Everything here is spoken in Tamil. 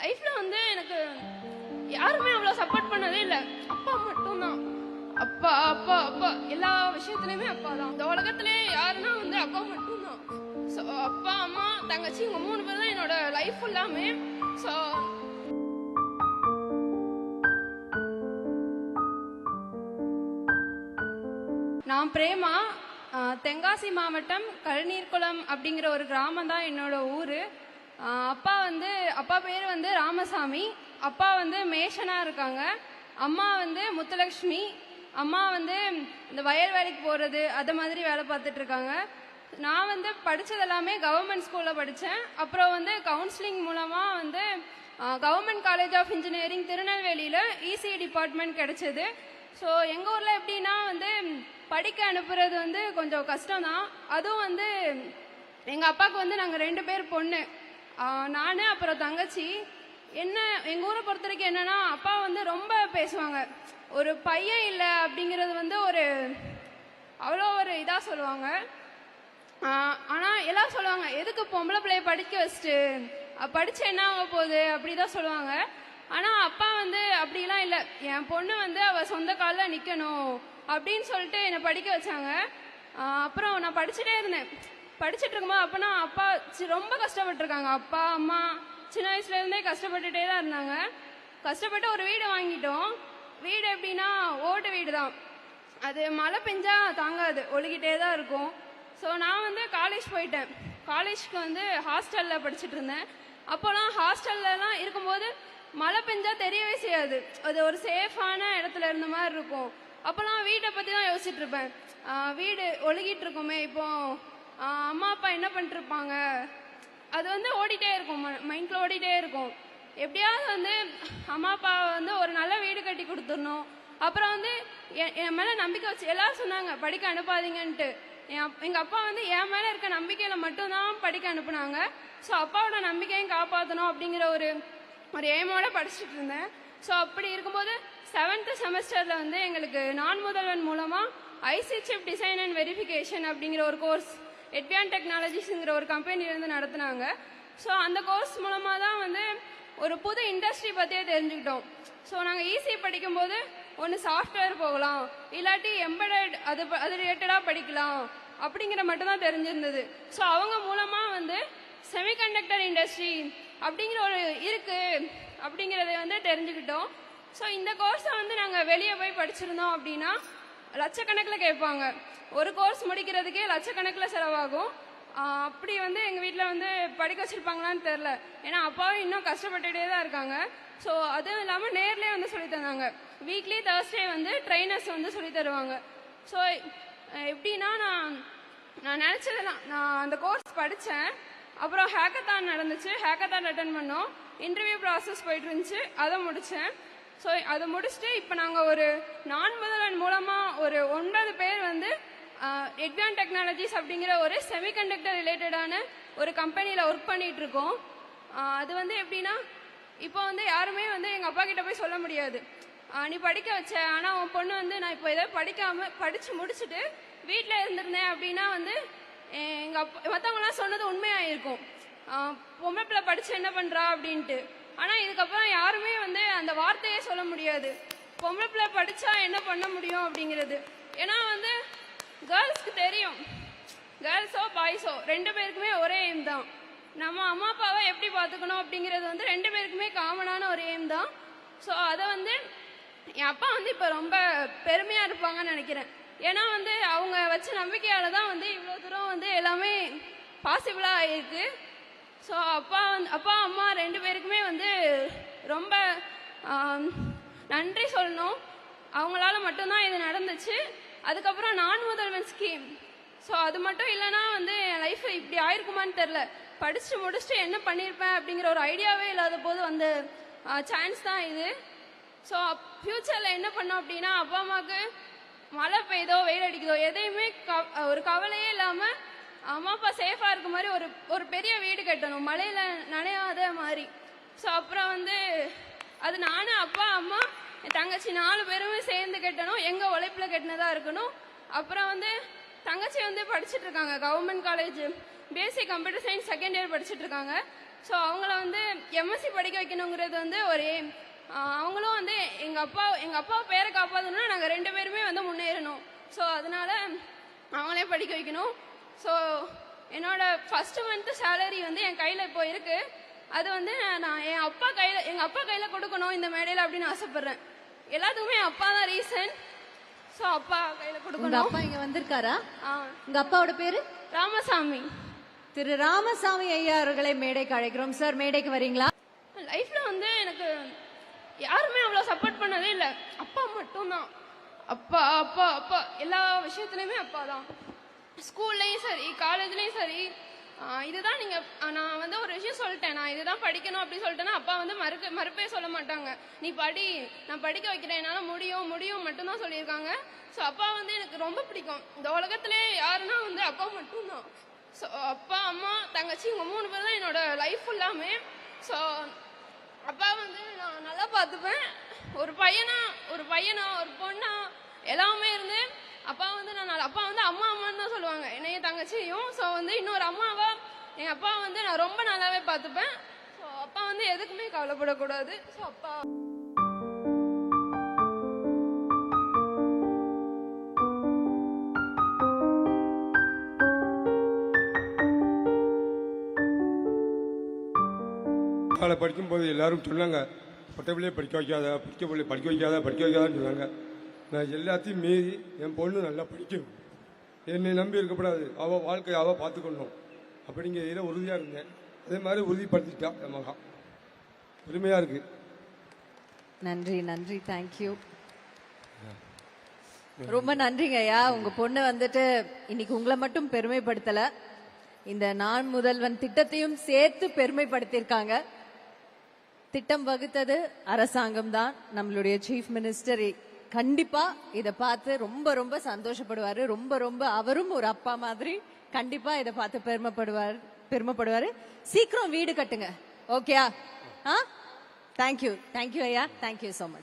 லைஃப்ல வந்து எனக்கு யாருமே அவ்வளவு சப்போர்ட் பண்ணதே இல்ல. அப்பா மட்டும்தான். அப்பா அப்பா அப்பா. எல்லா விஷயத்துலையுமே அப்பா தான். இந்த உலகத்திலே யாருன்னா வந்து அப்பா மட்டும்தான். ஸோ அப்பா அம்மா தங்கச்சி இவங்க மூணு பேர் தான் என்னோட லைஃப் எல்லாமே. ஸோ நான் பிரேமா தென்காசி மாவட்டம் கழுநீர்குளம் அப்படிங்கிற ஒரு கிராமம் தான் என்னோட ஊர். அப்பா வந்து அப்பா பேர் வந்து ராமசாமி. அப்பா வந்து மேஷனா இருக்காங்க. அம்மா வந்து முத்துலக்ஷ்மி. அம்மா வந்து இந்த வயல் வேலைக்கு போகிறது அது மாதிரி வேலை பார்த்துட்டு இருக்காங்க. நான் வந்து படித்தது எல்லாமே கவர்மெண்ட் ஸ்கூலில் படித்தேன் அப்புறம் வந்து கவுன்சிலிங் மூலமாக வந்து கவர்மெண்ட் காலேஜ் ஆஃப் இன்ஜினியரிங் திருநெல்வேலியில் இசி டிபார்ட்மெண்ட் கிடைச்சது. ஸோ எங்கள் ஊரில் எப்படின்னா வந்து படிக்க அனுப்புறது வந்து கொஞ்சம் கஷ்டம் தான் அதுவும் வந்து எங்கள் அப்பாவுக்கு வந்து நாங்கள் ரெண்டு பேர் பொண்ணு. நான் அப்புறம் தங்கச்சி என்ன எங்கள் ஊரை பொறுத்த வரைக்கும் என்னன்னா அப்பா வந்து ரொம்ப பேசுவாங்க. ஒரு பையன் இல்லை அப்படிங்கிறது வந்து ஒரு அவ்வளோ ஒரு இதாக சொல்லுவாங்க. ஆனால் எல்லாம் சொல்லுவாங்க எதுக்கு பொம்பளை பிள்ளைய படிக்க வச்சுட்டு? அஹ் படிச்சு என்ன ஆக போகுது? அப்படிதான் சொல்லுவாங்க. ஆனால் அப்பா வந்து அப்படிலாம் இல்லை. என் பொண்ணு வந்து அவ சொந்த காலில் நிற்கணும் அப்படின்னு சொல்லிட்டு என்னை படிக்க வச்சாங்க. அப்புறம் நான் படிச்சுட்டே இருந்தேன். படிச்சுட்டு இருக்கும்போது அப்பனா அப்பா சி- ரொம்ப கஷ்டப்பட்டிருக்காங்க அப்பா அம்மா சின்ன வயசுல இருந்தே கஷ்டப்பட்டுட்டே தான் இருந்தாங்க. கஷ்டப்பட்டு ஒரு வீடு வாங்கிட்டோம். வீடு எப்படின்னா ஓட்டு வீடு தான் அது மழை பெஞ்சா தாங்காது ஒழுகிட்டே தான் இருக்கும். ஸோ நான் வந்து காலேஜ் போயிட்டேன். காலேஜ்க்கு வந்து ஹாஸ்டலில் படிச்சுட்டு இருந்தேன் அப்போலாம் ஹாஸ்டல்லலாம் இருக்கும்போது மழை பெஞ்சா தெரியவே செய்யாது. அது ஒரு சேஃபான இடத்துல இருந்த மாதிரி இருக்கும் அப்போலாம் வீட்டை பற்றி தான் யோசிச்சுட்டு இருப்பேன் வீடு ஒழுகிட்டு இருக்குமே இப்போ அம்மா அப்பா என்ன பண்ணிட்டுருப்பாங்க அது வந்து ஓடிட்டே இருக்கும். மைண்ட்ல ஓடிட்டே இருக்கும். எப்படியாவது வந்து அம்மா அப்பா வந்து ஒரு நல்ல வீடு கட்டி கொடுத்துடணும். அப்புறம் வந்து என் என் மேல நம்பிக்கை வச்சு எல்லாரும் சொன்னாங்க படிக்க அனுப்பாதீங்கன்ட்டு. என் அப்- எங்க அப்பா வந்து என் மேல இருக்க நம்பிக்கையில மட்டும்தான் படிக்க அனுப்புனாங்க. ஸோ அப்பாவோட நம்பிக்கையும் காப்பாற்றணும் அப்படிங்கிற ஒரு ஒரு எய்மோட படிச்சுட்டு இருந்தேன். ஸோ அப்படி இருக்கும்போது செவன்த் செமஸ்டர்ல வந்து எங்களுக்கு நான் முதல்வன் மூலமா I C chip design and verification அப்படிங்கிற ஒரு கோர்ஸ் எட்வியான் டெக்னாலஜிஸ்ங்கிற ஒரு கம்பெனிலேருந்து நடத்துனாங்க. ஸோ அந்த கோர்ஸ் மூலமாக தான் வந்து ஒரு புது இண்டஸ்ட்ரி பற்றியே தெரிஞ்சுக்கிட்டோம். ஸோ நாங்கள் ஈஸி படிக்கும்போது ஒன்று சாஃப்ட்வேர் போகலாம். இல்லாட்டி எம்படட் அது ப- அது ரிலேட்டடாக படிக்கலாம். அப்படிங்கிற மட்டும் தான் தெரிஞ்சிருந்தது. ஸோ அவங்க மூலமாக வந்து செமிகண்டக்டர் இண்டஸ்ட்ரி அப்படிங்கிற ஒரு இருக்குது அப்படிங்கிறத வந்து தெரிஞ்சுக்கிட்டோம். ஸோ இந்த கோர்ஸை வந்து நாங்கள் வெளியே போய் படிச்சிருந்தோம் அப்படின்னா லட்சக்கணக்கில் கேட்பாங்க. ஒரு கோர்ஸ் முடிக்கிறதுக்கே லட்சக்கணக்கில் செலவாகும். அப்படி வந்து எங்கள் வீட்டில் வந்து படிக்க வச்சுருப்பாங்களான்னு தெரில ஏன்னா அப்பாவும் இன்னும் கஷ்டப்பட்டுட்டே தான் இருக்காங்க. ஸோ அதுவும் இல்லாமல் நேர்லேயே வந்து சொல்லி தந்தாங்க. வீக்லி தேர்ஸ்டே வந்து ட்ரைனர்ஸ் வந்து சொல்லி தருவாங்க. ஸோ எப்படின்னா நான் நான் நினச்சதெல்லாம் நான் அந்த கோர்ஸ் படித்தேன் அப்புறம் ஹேக்கத்தான் நடந்துச்சு. ஹேக்கத்தான் அட்டன் பண்ணோம். இன்டர்வியூ ப்ராசஸ் போயிட்டு இருந்துச்சு. அதை முடித்தேன் ஸோ அதை முடிச்சுட்டு இப்போ நாங்கள் ஒரு நான் முதல்வன் மூலமாக ஒரு ஒன்பது பேர் வந்து எட்வான் டெக்னாலஜிஸ் அப்படிங்கிற ஒரு செமிகண்டக்டர் ரிலேட்டடான ஒரு கம்பெனியில் ஒர்க் பண்ணிட்டு இருக்கோம் அது வந்து எப்படின்னா இப்போ வந்து யாருமே வந்து எங்கள் அப்பா கிட்ட போய் சொல்ல முடியாது. நீ படிக்க வச்ச ஆனால் உன் பொண்ணு வந்து நான் இப்போ எதாவது படிக்காம படித்து முடிச்சுட்டு வீட்டில் இருந்திருந்தேன் அப்படின்னா வந்து எங்கள் அப்பா மற்றவங்களாம் சொன்னது உண்மையாக இருக்கும் பொம்பளை பிள்ளை படித்து என்ன பண்ணுறா அப்படின்ட்டு. ஆனா இதுக்கப்புறம் யாருமே வந்து அந்த வார்த்தையே சொல்ல முடியாது. பொம்பளை பிள்ளை படிச்சா என்ன பண்ண முடியும் அப்படிங்கிறது. ஏன்னா வந்து கேர்ள்ஸ்க்கு தெரியும். கேர்ள்ஸோ பாய்ஸோ ரெண்டு பேருக்குமே ஒரே எய்ம் தான். நம்ம அம்மா அப்பாவை எப்படி பார்த்துக்கணும் அப்படிங்கிறது வந்து ரெண்டு பேருக்குமே காமனான ஒரு எய்ம் தான். ஸோ அதை வந்து என் அப்பா வந்து இப்போ ரொம்ப பெருமையாக இருப்பாங்கன்னு நினைக்கிறேன். ஏன்னா வந்து அவங்க வச்ச நம்பிக்கையால் தான் வந்து இவ்வளோ தூரம் வந்து எல்லாமே பாசிபிளாக ஆயிருக்கு ஸோ அப்பா வந்து அப்பா அம்மா ரெண்டு பேருக்குமே வந்து ரொம்ப நன்றி சொல்லணும். அவங்களால மட்டும்தான் இது நடந்துச்சு. அதுக்கப்புறம் நான் முதல்வன் ஸ்கீம் ஸோ அது மட்டும் இல்லைன்னா வந்து என் லைஃப் இப்படி ஆயிருக்குமான்னு தெரில படிச்சுட்டு முடிச்சுட்டு என்ன பண்ணியிருப்பேன் அப்படிங்கிற ஒரு ஐடியாவே இல்லாத போது வந்த சான்ஸ் தான் இது. ஸோ ஃப்யூச்சரில் என்ன பண்ணோம் அப்படின்னா அப்பா அம்மாவுக்கு மழை பெய்யுதோ வெயில் அடிக்குதோ எதையுமே கவ- ஒரு கவலையே இல்லாமல் அம்மா அப்பா சேஃபாக இருக்க மாதிரி ஒரு ஒரு பெரிய வீடு கட்டணும். மழையில் நனையாத மாதிரி. ஸோ அப்புறம் வந்து அது நானும் அப்பா அம்மா என் தங்கச்சி நாலு பேருமே சேர்ந்து கட்டணும். எங்கள் உழைப்பில் கட்டினதா இருக்கணும். அப்புறம் வந்து தங்கச்சி வந்து படிச்சுட்டு இருக்காங்க. Government college B Sc computer science second year படிச்சுட்டு இருக்காங்க. ஸோ அவங்கள வந்து எம்எஸ்சி படிக்க வைக்கணுங்கிறது வந்து ஒரு அவங்களும் வந்து எங்கள் அப்பா எங்கள் அப்பா பேரை காப்பாற்றணும்னா நாங்கள் ரெண்டு பேருமே வந்து முன்னேறணும். ஸோ அதனால அவங்களே படிக்க வைக்கணும். ஸோ என்னோட ஃபர்ஸ்ட் மந்த் சேலரி வந்து என் கையில் இப்போ இருக்கு. அது வந்து நான் என் அப்பா கையில் எங்கள் அப்பா கையில் கொடுக்கணும் இந்த மேடையில் அப்படின்னு ஆசைப்பட்றேன். எல்லாத்துக்குமே அப்பா தான் ரீசன் ஸோ அப்பா கையில் கொடுக்கணும். அப்பா இங்க வந்திருக்காரா? ஆ. உங்க அப்பாவோட பேரு? ராமசாமி. திரு ராமசாமி ஐயா அவர்களை மேடைக்கு அழைக்கிறோம். சார் மேடைக்கு வரீங்களா? லைஃப்ல வந்து எனக்கு யாருமே அவ்வளோ சப்போர்ட் பண்ணதே இல்லை. அப்பா மட்டும்தான். அப்பா அப்பா அப்பா. எல்லா விஷயத்துலையுமே அப்பா தான். ஸ்கூல்லையும் சரி காலேஜ்லேயும் சரி இதுதான் நீங்கள் நான் வந்து ஒரு விஷயம் சொல்லிட்டேன். நான் இதுதான் படிக்கணும் அப்படின்னு சொல்லிட்டேன்னா அப்பா வந்து மறுக்க மறுப்பே சொல்ல மாட்டாங்க. நீ படி நான் படிக்க வைக்கிறேன் என்னால் முடியும் முடியும் மட்டும்தான் சொல்லியிருக்காங்க. ஸோ அப்பா வந்து எனக்கு ரொம்ப பிடிக்கும். இந்த உலகத்திலே யாருன்னா வந்து அப்பா மட்டும்தான். ஸோ அப்பா அம்மா தங்கச்சி இவங்க மூணு பேர் தான் என்னோட லைஃப் ஃபுல்லாமே ஸோ அப்பா வந்து நான் நல்லா பார்த்துப்பேன். ஒரு பையனா ஒரு பையனா ஒரு பொண்ணா எல்லாமே இருந்து அப்பா வந்து நான் அப்பா வந்து அம்மா அம்மான்னு தான் சொல்லுவாங்க. என்னைய தங்கச்சியும் ஸோ வந்து இன்னொரு அம்மாவா எங்கள் அப்பா வந்து நான் ரொம்ப நல்லாவே பார்த்துப்பேன். ஸோ அப்பா வந்து எதுக்குமே கவலைப்படக்கூடாது. ஸோ அப்பா காலை படிக்கும்போது எல்லாரும் சொன்னாங்க பிள்ளையை படிக்க வைக்காத படிக்க பிள்ளை படிக்க வைக்காத படிக்க வைக்காதான்னு சொன்னாங்க. நான் எல்லாத்தையும் மீறி என் பொண்ணு நல்லா படிக்கணும் என்னை நம்பி இருக்கக்கூடாது. அவள் வாழ்க்கையை அவள் பார்த்துக்கணும். அப்படிங்கிறதுல உறுதியாக இருந்தேன். அதே மாதிரி உறுதிப்படுத்திட்டா என் மகா. பெருமையாக இருக்குது நன்றி நன்றி. தேங்க்யூ ரொம்ப நன்றிங்க ஐயா. உங்க பொண்ணு வந்துட்டு இன்னைக்கு உங்களை மட்டும் பெருமைப்படுத்தல. இந்த நான் முதல்வன் திட்டத்தையும் சேர்த்து பெருமைப்படுத்தியிருக்காங்க. திட்டம் வகுத்தது அரசாங்கம் தான் நம்மளுடைய சீஃப் மினிஸ்டர் கண்டிப்பா இத பார்த்து ரொம்ப ரொம்ப சந்தோஷப்படுவாரு. ரொம்ப ரொம்ப அவரும் ஒரு அப்பா மாதிரி கண்டிப்பா இத பார்த்து பெருமைப்படுவார் பெருமைப்படுவாரு. சீக்கிரம் வீடு கட்டுங்க. ஓகேயா ஆ? தேங்க்யூ தேங்க்யூ ஐயா. Thank you so much